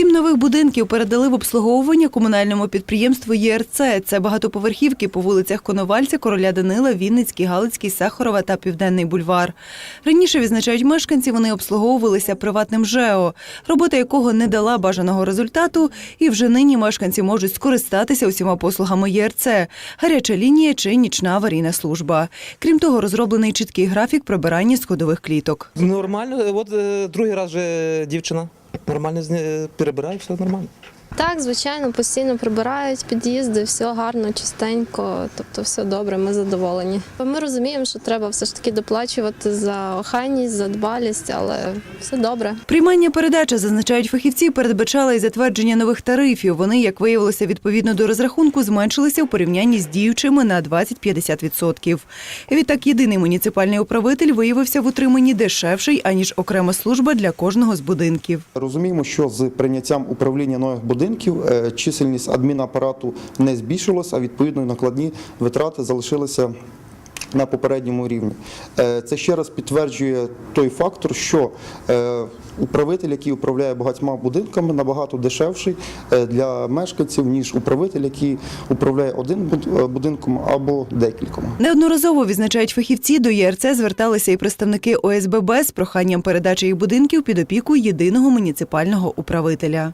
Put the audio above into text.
Сім нових будинків передали в обслуговування комунальному підприємству ЄРЦ. Це багатоповерхівки по вулицях Коновальця, Короля Данила, Вінницький, Галицький, Сахарова та Південний бульвар. Раніше відзначають мешканці, вони обслуговувалися приватним ЖЕО, робота якого не дала бажаного результату, і вже нині мешканці можуть скористатися усіма послугами ЄРЦ, гаряча лінія чи нічна аварійна служба. Крім того, розроблений чіткий графік прибирання сходових кліток. Нормально, от е, другий раз вже дівчина. Нормально перебирає, все нормально. Так, звичайно, постійно прибирають під'їзди, все гарно, чистенько, тобто все добре, ми задоволені. Ми розуміємо, що треба все ж таки доплачувати за охайність, за дбалість, але все добре. Приймання передачі, зазначають фахівці, передбачали і затвердження нових тарифів. Вони, як виявилося, відповідно до розрахунку, зменшилися у порівнянні з діючими на 20-50%. Відтак, єдиний муніципальний управитель виявився в утриманні дешевший, аніж окрема служба для кожного з будинків. Розуміємо, що з прийняттям управління нових будинків е, чисельність адмінапарату не збільшилась, а відповідно накладні витрати залишилися. На попередньому рівні Е, це ще раз підтверджує той фактор, що е, управитель, який управляє багатьма будинками, набагато дешевший для мешканців ніж управитель, який управляє один буд- будинком або декількома. Неодноразово відзначають фахівці, до ЄРЦ зверталися і представники ОСББ з проханням передачі їх будинків під опіку єдиного муніципального управителя.